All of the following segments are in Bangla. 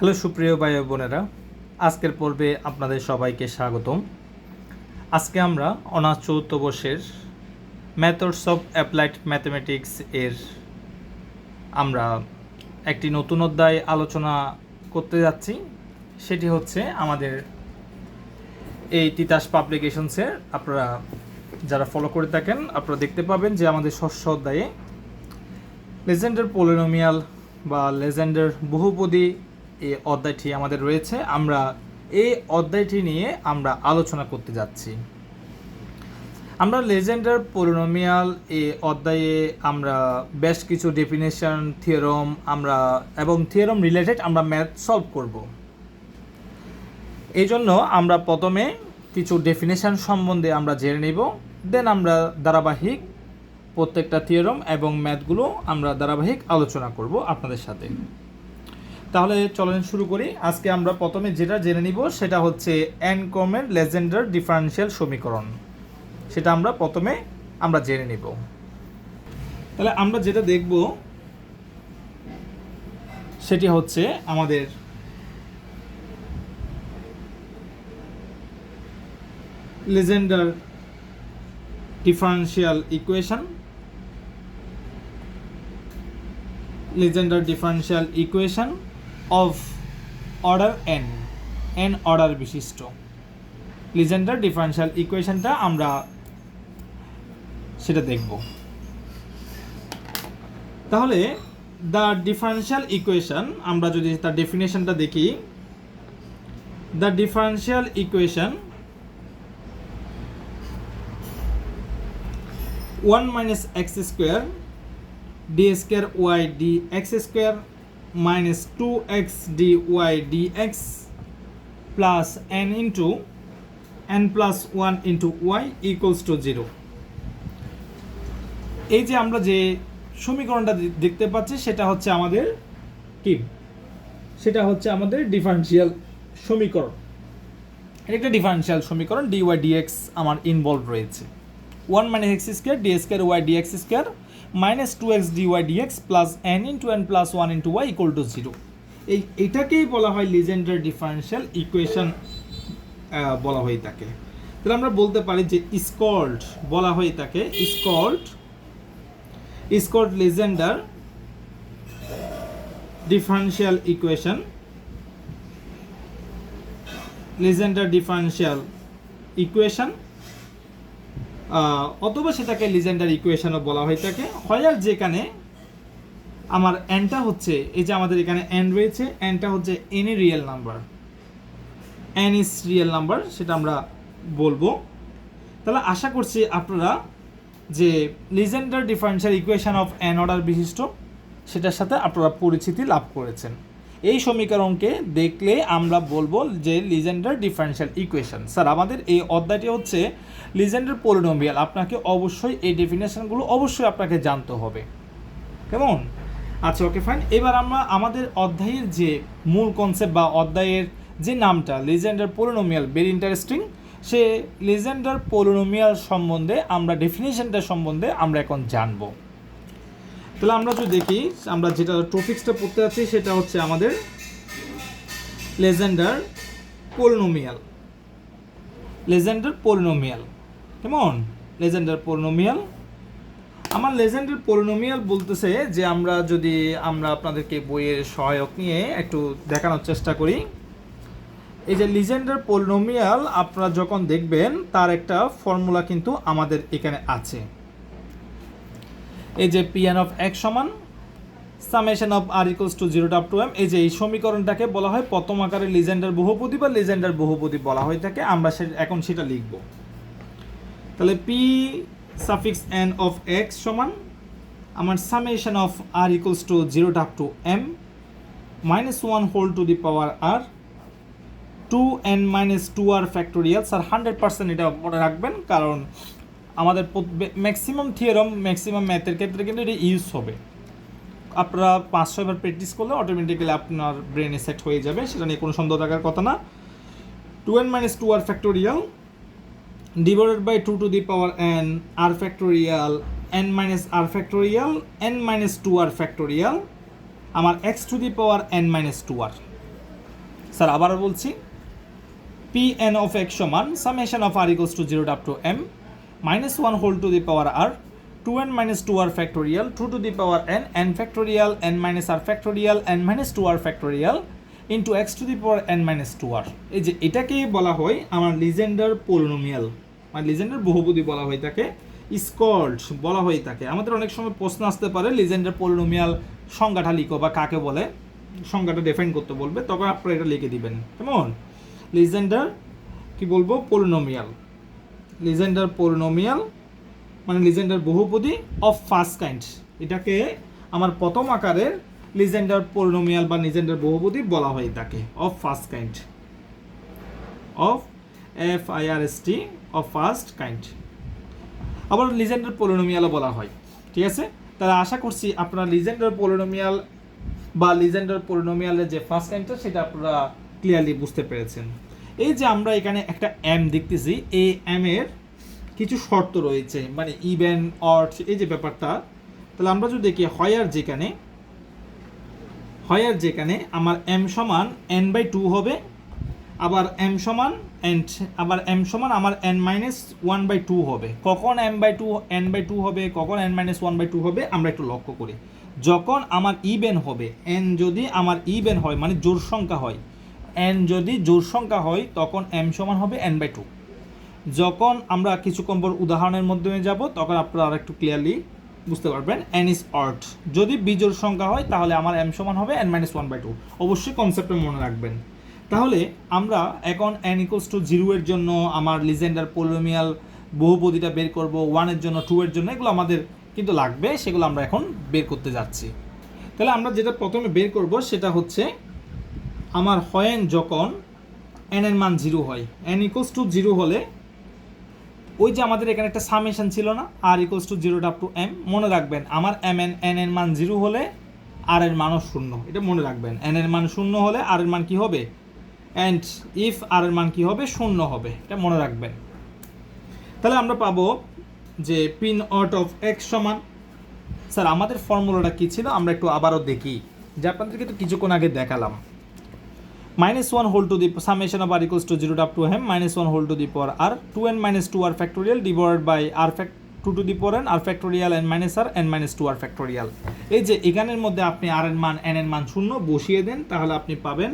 হ্যালো সুপ্রিয় ভাই বোনেরা, আজকের পর্বে আপনাদের সবাইকে স্বাগতম। আজকে আমরা অনার্স চতুর্থ বর্ষের মেথডস অফ অ্যাপ্লাইড ম্যাথমেটিক্স এর আমরা একটি নতুন অধ্যায় আলোচনা করতে যাচ্ছি। সেটি হচ্ছে আমাদের এই তিতাস পাবলিকেশনসের আপনারা যারা ফলো করে থাকেন, আপনারা দেখতে পাবেন যে আমাদের ষষ্ঠ অধ্যায়ে লেজেন্ডার পোলিনোমিয়াল বা লেজেন্ডার বহুপদী এই অধ্যায়টি আমাদের রয়েছে। আমরা এই অধ্যায়টি নিয়ে আমরা আলোচনা করতে যাচ্ছি। আমরা লেজেন্ডার পোলিনোমিয়াল এ অধ্যায়ে আমরা বেশ কিছু ডেফিনেশন থিওরম আমরা এবং থিওরম রিলেটেড আমরা ম্যাথ সলভ করব। এই জন্য আমরা প্রথমে কিছু ডেফিনেশন সম্বন্ধে আমরা জেনে নিব দেন আমরা ধারাবাহিক প্রত্যেকটা থিওরম এবং ম্যাথগুলো আমরা ধারাবাহিক আলোচনা করব আপনাদের সাথে। তাহলে চলেন শুরু করি। আজকে আমরা প্রথমে যেটা জেনে নিব, সেটা হচ্ছে অ্যানকমের লেজেন্ডার ডিফারেন্সিয়াল সমীকরণ। সেটা আমরা প্রথমে আমরা জেনে নিব। তাহলে আমরা যেটা দেখব, সেটি হচ্ছে আমাদের Legendre differential equation. Legendre differential equation. Of order n n order বিশিষ্ট। লিজেন্ডার ডিফারেন্সিয়াল ইকুয়েশনটা আমরা সেটা দেখব। তাহলে দ্য ডিফারেন্সিয়াল ইকুয়েশন, আমরা যদি তার ডেফিনেশনটা দেখি, the differential equation one minus x square d square y d x square minus 2x dy dx plus n into, n plus 1 into y equals to 0 এই যে আমরা যে সমীকরণটা দেখতে পাচ্ছি, সেটা হচ্ছে আমাদের কি? সেটা হচ্ছে আমাদের ডিফারেন্সিয়াল সমীকরণ। এটা একটা ডিফারেন্সিয়াল সমীকরণ, dy dx আমার ইনভলভ রয়েছে। One minus x square d square y dx square minus two x dy dx plus n into n plus one into y equal to zero এই এটাকেই বলা হয় লিজেন্ডার ডিফারেন্সিয়াল ইকুয়েশন বলা হয়ে থাকে। তাহলে আমরা বলতে পারি যে স্কল্ড বলা হয়ে থাকে স্কল্ড scold Legendre differential equation, Legendre differential equation. অথবা সেটাকে লিজেন্ডার ইকুয়েশনও বলা হয়ে থাকে। হয় আর যেখানে আমার এনটা হচ্ছে, এই যে আমাদের এখানে এন রয়েছে এনটা হচ্ছে n any real number n is real number সেটা আমরা বলব। তাহলে আশা করছি আপনারা যে Legendre differential equation of n order বিশিষ্ট, সেটার সাথে আপনারা পরিচিতি লাভ করেছেন। এই সমীকরণকে দেখলে আমরা বলব যে লিজেন্ডার ডিফারেন্সিয়াল ইকুয়েশন। স্যার, আমাদের এই অধ্যায়টি হচ্ছে লিজেন্ডার পোলিনোমিয়াল। আপনাকে অবশ্যই এই ডেফিনেশনগুলো অবশ্যই আপনাকে জানতে হবে। কেমন? আচ্ছা ওকে, ফাইন। এবার আমরা আমাদের অধ্যায়ের যে মূল কনসেপ্ট বা অধ্যায়ের যে নামটা, লিজেন্ডার পোলিনোমিয়াল ভেরি ইন্টারেস্টিং সে লিজেন্ডার পোলিনোমিয়াল সম্বন্ধে আমরা ডেফিনেশনটা সম্বন্ধে আমরা এখন জানব। তাহলে আমরা যদি দেখি, আমরা যেটা টপিক্সটা পড়তে আছি সেটা হচ্ছে আমাদের লেজেন্ডার পোলিনোমিয়াল। লেজেন্ডার পোলিনোমিয়াল, কেমন? Legendre polynomial. আমার লেজেন্ডার পোলিনোমিয়াল বলতেছে যে আমরা যদি আমরা আপনাদেরকে বইয়ের সহায়ক নিয়ে একটু দেখানোর চেষ্টা করি। এই যে লিজেন্ডার পোলিনোমিয়াল, আপনারা যখন দেখবেন, তার একটা ফর্মুলা কিন্তু আমাদের এখানে আছে। এই যে পিএন অফ এক্স সমান summation of r equals to zero up to m এই যে এই সমীকরণটাকে বলা হয় প্রথম আকারে লিজেন্ডার বহুপদী বা লিজেন্ডার বহুপদী বলা হয়ে থাকে। আমরা সে এখন সেটা লিখব। তাহলে p suffix n of x সমান আমার summation of r equals to zero up to m minus one whole to the power r two n minus two r factorial sir hundred percent এটা মনে রাখবেন, কারণ আমাদের ম্যাক্সিমাম থিওরম ম্যাক্সিমাম ম্যাথের ক্ষেত্রে কিন্তু এটা ইউজ হবে। আপনারা পাঁচ ছয়বার প্র্যাকটিস করলে অটোমেটিক্যালি আপনার ব্রেনে সেট হয়ে যাবে, সেটা নিয়ে কোনো সন্দেহ থাকার কথা না। Two n minus two r factorial divided by two to the power n r factorial n minus r factorial n minus two r factorial আমার x to the power n minus two r sir, আবারও বলছি পি এন অফ এক্স সমান summation of r equals to zero up to m the power r two n minus two r factorial two to the power n n factorial n minus r factorial n minus two r factorial into x to the power n minus two r এই যে এটাকেই বলা হয় আমার লিজেন্ডার পোলিনোমিয়াল মানে লিজেন্ডার বহুপদী বলা হয় তাকে স্কল্ড বলা হয়ে থাকে আমাদের অনেক সময় প্রশ্ন আসতে পারে লিজেন্ডার পোলিনোমিয়াল সংজ্ঞাটা লিখো বা কাকে বলে, সংজ্ঞাটা ডিফাইন করতে বলবে, তখন আপনারা এটা লিখে দিবেন। কেমন? লিজেন্ডার কি বলব? পোলিনোমিয়াল লিজেন্ডার পোলিনোমিয়াল মানে লিজেন্ডার বহুপদী অফ ফার্স্ট কাইন্ড এটাকে আমার প্রথম আকারের লিজেন্ডার পোলিনোমিয়াল বা লিজেন্ডার বহুপদী বলা হয় তাকে of first kind of F I R S T of first kind আবার লিজেন্ডার পোলিনোমিয়ালও বলা হয়, ঠিক আছে? তাহলে আশা করছি আপনারা লিজেন্ডার পোলিনোমিয়াল বা লিজেন্ডার পোলিনোমিয়ালের যে ফার্স্ট কাইন্ডটা সেটা আপনারা ক্লিয়ারলি বুঝতে পেরেছেন। এই যে আমরা এখানে একটা এম দেখতেছি, এই এম এর কিছু শর্ত রয়েছে মানে ইভেন অর্থ এই যে ব্যাপারটা, তাহলে আমরা যদি দেখি হয়ার যেখানে হয়ার যেখানে আমার এম সমান এন বাই টু হবে, আবার এম সমান এন্ড আবার এম সমান আমার n minus one by two হবে। কখন m by two n by two হবে, কখন n minus one by two হবে, আমরা একটু লক্ষ্য করি। যখন আমার ইভেন হবে এন যদি আমার ইভেন হয় মানে জোর সংখ্যা হয় এন যদি জোর সংখ্যা হয়, তখন এম সমান হবে এন বাই টু যখন আমরা কিছুক্ষণ পর উদাহরণের মাধ্যমে যাব, তখন আপনারা আর একটু ক্লিয়ারলি বুঝতে পারবেন এন ইজ অর্থ যদি বিজোড় সংখ্যা হয়, তাহলে আমার এম সমান হবে n minus one by two অবশ্যই কনসেপ্টে মনে রাখবেন। তাহলে আমরা এখন এন ইকোস টু জিরো এর জন্য আমার লিজেন্ডার পোলোমিয়াল বহুপদীটা বের করব ওয়ানের জন্য টু এর জন্য, এগুলো আমাদের কিন্তু লাগবে, সেগুলো আমরা এখন বের করতে যাচ্ছি। তাহলে আমরা যেটা প্রথমে বের করব, সেটা হচ্ছে আমার হয়েন যখন এন এর মান জিরো হয় এন ইকোস টু জিরো হলে ওই যে আমাদের এখানে একটা সামেশন ছিল না r equals to zero up to m মনে রাখবেন আমার এম এন এন এর মান জিরো হলে আর এর মানও শূন্য, এটা মনে রাখবেন। এন এর মান শূন্য হলে আর এর মান কি হবে? অ্যান্ড ইফ আর এর মান কি হবে? শূন্য হবে, এটা মনে রাখবেন। তাহলে আমরা পাবো যে পিন অট অফ এক্স সমান, স্যার, আমাদের ফর্মুলাটা কী ছিল? আমরা একটু আবারও দেখি। যে আপনাদেরকে তো কিছুক্ষণ আগে দেখালাম। Minus 1 whole to the summation of r equals to 0 up to m, minus 1 whole to the power r 2n minus 2r factorial divided by r fact 2 to the power n, r factorial n minus r, n minus 2r factorial. এই যে এখানের মধ্যে আপনি r এর মান, n এর মান শূন্য বসিয়ে দেন, তাহলে আপনি পাবেন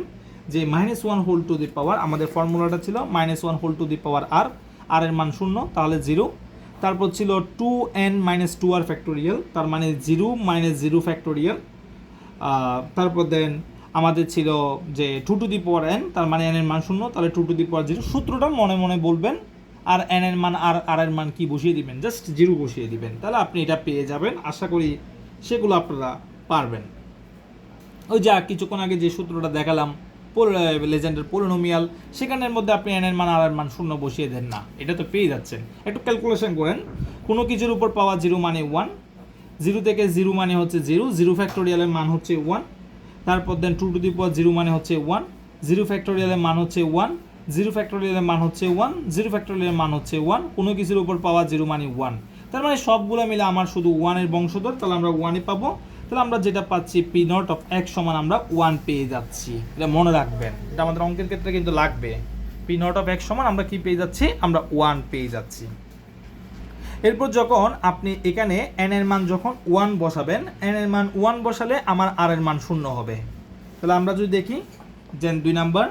যে minus one whole to the power আমাদের ফর্মুলাটা ছিল minus one whole to the power r r এর মান শূন্য, তাহলে জিরো তারপর ছিল two n minus two r factorial তার মানে জিরো মাইনাস জিরো ফ্যাক্টোরিয়াল তারপর দেন আমাদের ছিল যে two to the power n তার মানে এন এর মান শূন্য, তাহলে two to the power zero সূত্রটা মনে মনে বলবেন, আর এন এর মান, আর আর এর মান কি বসিয়ে দিবেন? জাস্ট জিরো বসিয়ে দিবেন। তাহলে আপনি এটা পেয়ে যাবেন। আশা করি সেগুলো আপনারা পারবেন। ওই যা, কিছুক্ষণ আগে যে সূত্রটা দেখালাম লেজেন্ডের পোলিনোমিয়াল, সেখানের মধ্যে আপনি এন এর মান আর এর মান শূন্য বসিয়ে দেন না। এটা তো পেয়ে যাচ্ছেন। একটু ক্যালকুলেশন করেন। কোনো কিছুর উপর পাওয়া জিরো মানে ওয়ান জিরো থেকে জিরো মানে হচ্ছে জিরো জিরো ফ্যাক্টোরিয়ালের মান হচ্ছে ওয়ান তারপর then two to the power zero মানে হচ্ছে ওয়ান জিরো ফ্যাক্টোরিয়ালের মান হচ্ছে ওয়ান জিরো ফ্যাক্টোরিয়ালের মান হচ্ছে ওয়ান জিরো ফ্যাক্টোরিয়ালের মান হচ্ছে ওয়ান কোনো কিছুর উপর পাওয়া জিরো মানে ওয়ান তার মানে সবগুলো মিলে আমার শুধু ওয়ানের বংশধর, তাহলে আমরা ওয়ানই পাবো। তাহলে আমরা যেটা পাচ্ছি পি নট অফ এক সমান আমরা ওয়ান পেয়ে যাচ্ছি। এটা মনে রাখবেন, এটা আমাদের অঙ্কের ক্ষেত্রে কিন্তু লাগবে। পি নট অফ এক সমান আমরা কি পেয়ে যাচ্ছি? আমরা ওয়ান পেয়ে যাচ্ছি। এরপর যখন আপনি এখানে এন এর মান যখন ওয়ান বসাবেন এন এর মান ওয়ান বসালে আমার আর এর মান শূন্য হবে। তাহলে আমরা যদি দেখি যে দুই নাম্বার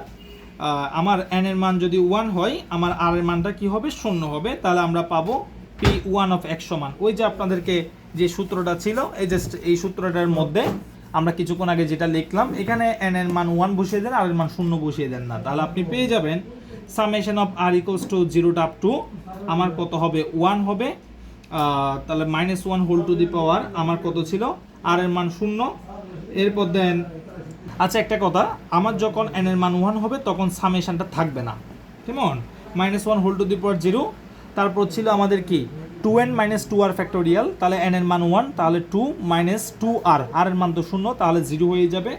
আমার এন এর মান যদি ওয়ান হয়, আমার আর এর মানটা কি হবে? শূন্য হবে। তাহলে আমরা পাবো পি ওয়ান অফ এক সমান। ওই যে আপনাদেরকে যে সূত্রটা ছিল, এই জাস্ট এই সূত্রটার মধ্যে আমরা কিছুক্ষণ আগে যেটা লিখলাম, এখানে এন এর মান ওয়ান বসিয়ে দেন আর এর মান শূন্য বসিয়ে দেন না। তাহলে আপনি পেয়ে যাবেন summation of r equals to zero up to আমার কত হবে? ওয়ান হবে। তাহলে minus one whole to the power আমার কত ছিল? আর এর মান শূন্য। এরপর দেন আচ্ছা একটা কথা। আমার যখন এন এর মান ওয়ান হবে, তখন সামেশনটা থাকবে না। কেমন? Minus one whole to the power zero তারপর ছিল আমাদের কি? Two n minus two r factorial তাহলে এন এর মান ওয়ান তাহলে two minus two r r এর মান তো শূন্য, তাহলে জিরো হয়ে যাবে।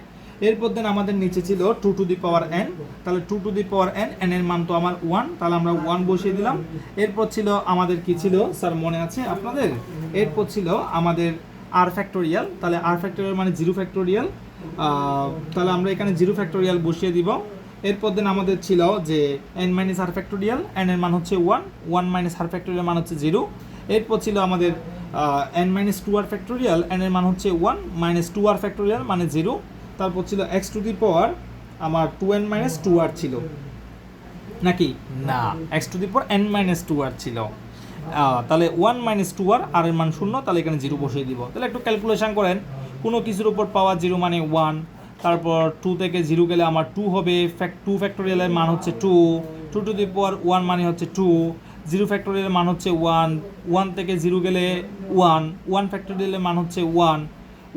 এরপর দেন আমাদের নিচে ছিল two to the power n তাহলে two to the power n n এর মান তো আমার ওয়ান তাহলে আমরা ওয়ান বসিয়ে দিলাম। এরপর ছিল আমাদের কি ছিল? স্যার, মনে আছে আপনাদের? এরপর ছিল আমাদের আর ফ্যাক্টোরিয়াল তাহলে আর ফ্যাক্টোরিয়াল মানে জিরো ফ্যাক্টোরিয়াল তাহলে আমরা এখানে জিরো ফ্যাক্টোরিয়াল বসিয়ে দিব। এরপর দিন আমাদের ছিল যে n minus r factorial n এর মান হচ্ছে one one minus r factorial মান হচ্ছে জিরো এরপর ছিল আমাদের n minus two r factorial n এর মান হচ্ছে one minus two r factorial মানে জিরো তারপর ছিল এক্স টু দি পাওয়ার আমার two n minus two r ছিল। নাকি? না। X to the power n minus two r ছিল। তাহলে one minus two r r এর মান শূন্য তাহলে এখানে জিরো বসিয়ে দিব। তাহলে একটু ক্যালকুলেশন করেন। কোনো কিছুর উপর পাওয়া জিরো মানে ওয়ান তারপর টু থেকে জিরো গেলে আমার টু হবে। টু ফ্যাক্টোরিয়ালের মান হচ্ছে two two to the power one মানে হচ্ছে টু জিরো ফ্যাক্টোরিয়ালের মান হচ্ছে ওয়ান ওয়ান থেকে জিরো গেলে ওয়ান ওয়ান ফ্যাক্টোরিয়ালের মান হচ্ছে ওয়ান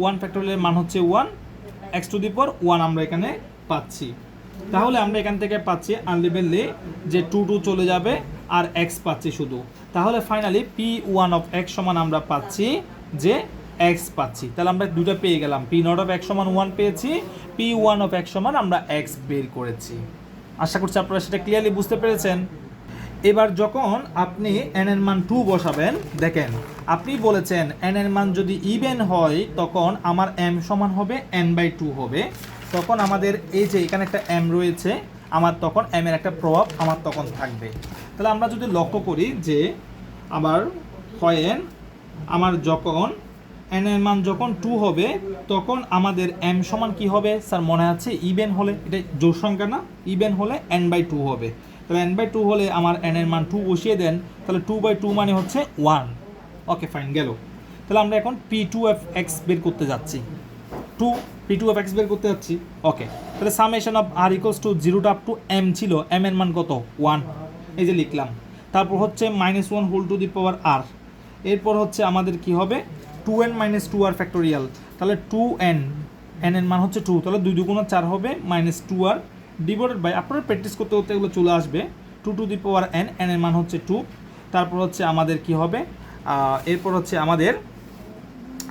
ওয়ান ফ্যাক্টোরিয়ালের মান হচ্ছে ওয়ান এক্স টু দি পর ওয়ান আমরা এখানে পাচ্ছি। তাহলে আমরা এখান থেকে পাচ্ছি আনলিভেনলি যে টু টু চলে যাবে আর এক্স পাচ্ছি শুধু। তাহলে finally p one of x সমান আমরা পাচ্ছি যে এক্স পাচ্ছি। তাহলে আমরা দুটো পেয়ে গেলাম। পি নট অফ এক্স সমান ওয়ান পেয়েছি পি ওয়ান অফ এক্স সমান আমরা এক্স বের করেছি। আশা করছি আপনারা সেটা ক্লিয়ারলি বুঝতে পেরেছেন। এবার যখন আপনি এন এর মান টু বসাবেন, দেখেন, আপনি বলেছেন এন এর মান যদি ইভেন হয়, তখন আমার এম সমান হবে এন বাই টু হবে। তখন আমাদের এই যে এখানে একটা এম রয়েছে, আমার তখন এম এর একটা প্রভাব আমার তখন থাকবে। তাহলে আমরা যদি লক্ষ্য করি যে আমার হয় এন আমার যখন এন এর মান যখন টু হবে, তখন আমাদের এম সমান কি হবে? স্যার, মনে আছে? ইভেন হলে, এটা জোর সংখ্যা না? ইভেন হলে এন বাই টু হবে। তাহলে এন বাই টু হলে আমার এন এর মান টু বসিয়ে দেন, তাহলে টু বাই টু মানে হচ্ছে ওয়ান ওকে ফাইন গেল। তাহলে আমরা এখন পি টু এফ এক্স বের করতে যাচ্ছি। Two p two of x বের করতে যাচ্ছি। ওকে তাহলে summation of r equals to জিরোটা up to m ছিল এম এর মান কত? ওয়ান এই যে লিখলাম। তারপর হচ্ছে minus one whole to the power r এরপর হচ্ছে আমাদের কি হবে? Two n minus two r factorial তাহলে টু এন এন এর মান হচ্ছে টু তাহলে দুই দুগুণ চার হবে minus two r divided by আপনারা প্র্যাকটিস করতে করতে এগুলো চলে আসবে। Two to the power n n এর মান হচ্ছে টু তারপর হচ্ছে আমাদের কি হবে? এরপর হচ্ছে আমাদের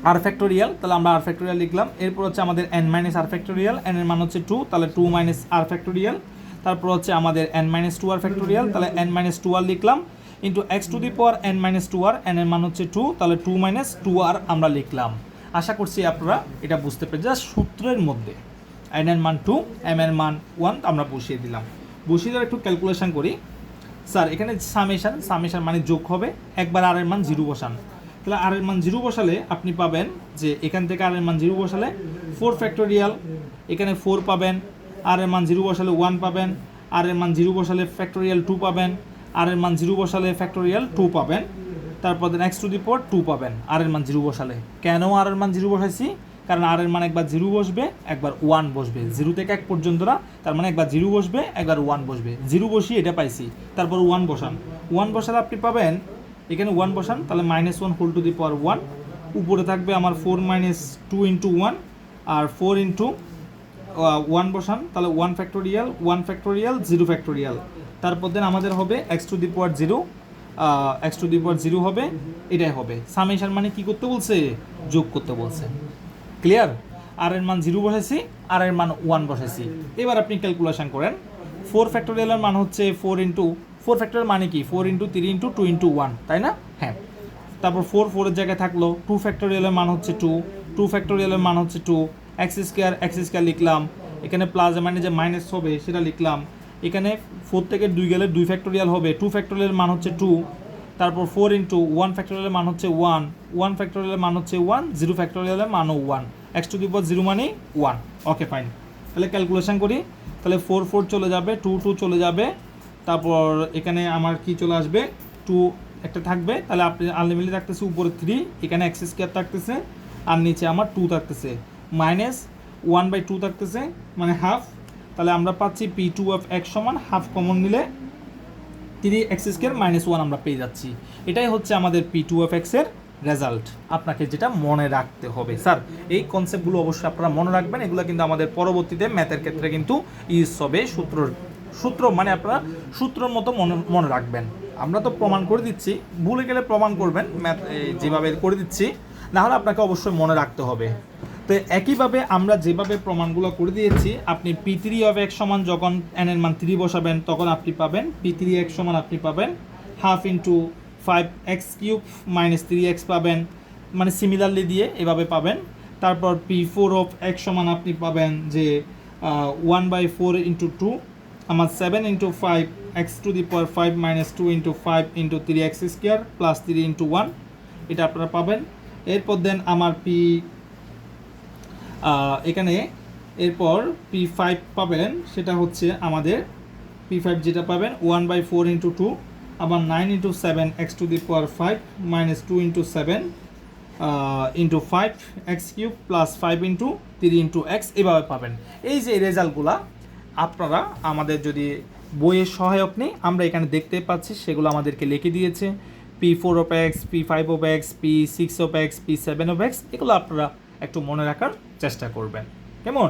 আর ফ্যাক্টোরিয়াল তাহলে আমরা আর ফ্যাক্টোরিয়াল লিখলাম। এরপর হচ্ছে আমাদের n minus r factorial n এর মান হচ্ছে টু তাহলে টু মাইনাস আর ফ্যাক্টোরিয়াল তারপর হচ্ছে আমাদের n minus two r factorial তাহলে এন মাইনাস টু আর লিখলাম। Into x to the power n minus two r n এর মান হচ্ছে টু তাহলে টু মাইনাস টু আর আমরা লিখলাম। আশা করছি আপনারা এটা বুঝতে পেরে জাস্ট সূত্রের মধ্যে। এন এর মান টু এম এর মান ওয়ান আমরা বসিয়ে দিলাম। বসিয়ে দেওয়ার একটু ক্যালকুলেশন করি। স্যার এখানে সামেশন সামেশন মানে যোগ হবে। একবার আর এর মান জিরো বসান। তাহলে আর এর মান জিরো বসালে আপনি পাবেন যে এখান থেকে আর এর মান জিরো বসালে ফোর ফ্যাক্টোরিয়াল এখানে ফোর পাবেন। আর এর মান জিরো বসালে ওয়ান পাবেন। আর এর মান জিরো বসালে ফ্যাক্টোরিয়াল টু পাবেন। আর এর মান জিরো বসালে ফ্যাক্টোরিয়াল টু পাবেন। তারপর নেক্সট টু দি পর টু পাবেন। আর এর মান জিরো বসালে। কেন আর এর মান জিরো বসাইছি? কারণ আর এর মানে একবার জিরো বসবে, একবার ওয়ান বসবে। জিরো থেকে এক পর্যন্ত না, তার মানে একবার জিরো বসবে, একবার ওয়ান বসবে। জিরো বসিয়ে এটা পাইছি, তারপর ওয়ান বসান। ওয়ান বসালে আপনি পাবেন, এখানে ওয়ান বসান, তাহলে minus one whole to the power one উপরে থাকবে আমার four minus two into one আর ফোর ইন্টু ওয়ান বসান, তাহলে one factorial one factorial zero factorial তারপর দেন আমাদের হবে x to the power zero x to the power zero হবে, এটাই হবে। সামেশন মানে কি করতে বলছে? যোগ করতে বলছে। ক্লিয়ার আর এর মান জিরো বসেছি আর এর মান ওয়ান বসেছি। এবার আপনি ক্যালকুলেশন করেন। ফোর ফ্যাক্টোরিয়ালের মান হচ্ছে ফোর ইন্টু ফোর ফ্যাক্টোরিয়াল মানে কি? Four into three into two into one তাই না? হ্যাঁ। তারপর ফোর ফোরের জায়গায় থাকল টু ফ্যাক্টোরিয়ালের মান হচ্ছে টু টু ফ্যাক্টোরিয়ালের মান হচ্ছে two x square x square লিখলাম। এখানে প্লাস মানে যে মাইনাস হবে, সেটা লিখলাম। এখানে ফোর থেকে দুই গেলে দুই ফ্যাক্টোরিয়াল হবে টু ফ্যাক্টোরিয়ালের মান হচ্ছে টু তারপর ফোর ইন্টু ওয়ান ফ্যাক্টোরিয়ালের মান হচ্ছে ওয়ান ওয়ান ফ্যাক্টোরিয়ালের মান হচ্ছে ওয়ান জিরো ফ্যাক্টোরিয়ালের মানও one x to the zero মানে ওয়ান ওকে ফাইন তাহলে ক্যালকুলেশন করি, তাহলে ফোর ফোর চলে যাবে টু টু চলে যাবে, তারপর এখানে আমার কি চলে আসবে টু একটা থাকবে, তাহলে আপনি আনলিমিটেড থাকতেছে উপরে থ্রি এখানে এক্স স্কোয়ার থাকতেছে, আর নিচে আমার টু থাকতেছে মাইনাস ওয়ান বাই টু থাকতেছে মানে হাফ তাহলে আমরা পাচ্ছি পি টু অফ এক্স সমান হাফ কমন নিলে three x square minus one আমরা পেয়ে যাচ্ছি। এটাই হচ্ছে আমাদের পি টু এফ এক্সের রেজাল্ট আপনাকে যেটা মনে রাখতে হবে। স্যার, এই কনসেপ্টগুলো অবশ্যই আপনারা মনে রাখবেন। এগুলো কিন্তু আমাদের পরবর্তীতে ম্যাথের ক্ষেত্রে কিন্তু ইউজ হবে সূত্র সূত্র মানে আপনারা সূত্রের মতো মনে মনে রাখবেন। আমরা তো প্রমাণ করে দিচ্ছি। ভুলে গেলে প্রমাণ করবেন। ম্যাথ যেভাবে করে দিচ্ছি। নাহলে আপনাকে অবশ্যই মনে রাখতে হবে। তো একইভাবে আমরা যেভাবে প্রমাণগুলো করে দিয়েছি, আপনি পি থ্রি অফ এক্স সমান যখন এন এর মান থ্রি বসাবেন, তখন আপনি পাবেন পি থ্রি এক্স সমান আপনি পাবেন half into five x cube minus three x পাবেন। মানে সিমিলারলি দিয়ে এভাবে পাবেন। তারপর পি ফোর অফ এক্স সমান আপনি পাবেন যে one by four into two আমার seven into five x to the power five minus two into five into three x square plus three into one এটা আপনারা পাবেন। এরপর দেন আমার পি এখানে এরপর পি ফাইভ পাবেন, সেটা হচ্ছে আমাদের পি ফাইভ যেটা পাবেন one by four into two আবার nine into seven x to the power five minus two into seven into five x cube plus five into three into x এভাবে পাবেন। এই যে রেজাল্টগুলা আপনারা আমাদের যদি বইয়ের সহায়ক নেই, আমরা এখানে দেখতে পাচ্ছি, সেগুলো আমাদেরকে লিখে দিয়েছে। P four x p five x p six x p seven x এগুলো আপনারা একটু মনে রাখার চেষ্টা করবেন। কেমন?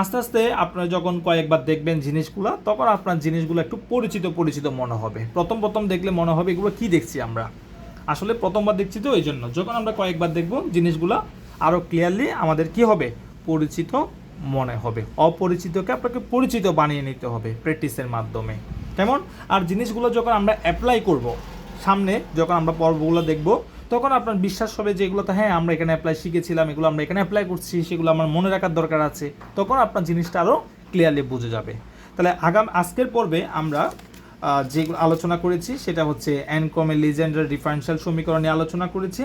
আস্তে আস্তে আপনারা যখন কয়েকবার দেখবেন জিনিসগুলো, তখন আপনার জিনিসগুলো একটু পরিচিত পরিচিত মনে হবে। প্রথম প্রথম দেখলে মনে হবে এগুলো কি দেখছি আমরা। আসলে প্রথমবার দেখছি তো এই জন্য যখন আমরা কয়েকবার দেখব জিনিসগুলো আরও ক্লিয়ারলি আমাদের কি হবে? পরিচিত মনে হবে। অপরিচিতকে আপনাকে পরিচিত বানিয়ে নিতে হবে প্র্যাকটিসের মাধ্যমে। কেমন? আর জিনিসগুলো যখন আমরা অ্যাপ্লাই করব, সামনে যখন আমরা পর্বগুলো দেখব তখন আপনার বিশ্বাস হবে যে এগুলো তো হ্যাঁ আমরা এখানে অ্যাপ্লাই শিখেছিলাম, এগুলো আমরা এখানে অ্যাপ্লাই করছি, সেগুলো আমার মনে রাখার দরকার আছে। তখন আপনার জিনিসটা আরও ক্লিয়ারলি বুঝে যাবে। তাহলে আগাম, আজকের পর্বে আমরা যেগুলো আলোচনা করেছি, সেটা হচ্ছে অ্যানকমে লিজেন্ডার ডিফারেন্সিয়াল সমীকরণ নিয়ে আলোচনা করেছি।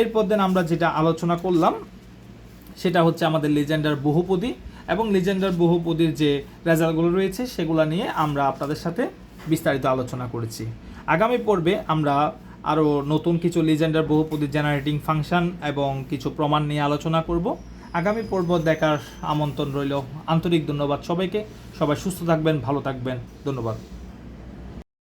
এরপর দেন আমরা যেটা আলোচনা করলাম, সেটা হচ্ছে আমাদের লিজেন্ডার বহুপদী এবং লিজেন্ডার বহুপদীর যে রেজাল্টগুলো রয়েছে, সেগুলো নিয়ে আমরা আপনাদের সাথে বিস্তারিত আলোচনা করেছি। আগামী পর্বে আমরা আরও নতুন কিছু লিজেন্ডার বহুপদী জেনারেটিং ফাংশন এবং কিছু প্রমাণ নিয়ে আলোচনা করব। আগামী পর্ব দেখার আমন্ত্রণ রইল। আন্তরিক ধন্যবাদ সবাইকে। সবাই সুস্থ থাকবেন, ভালো থাকবেন। ধন্যবাদ।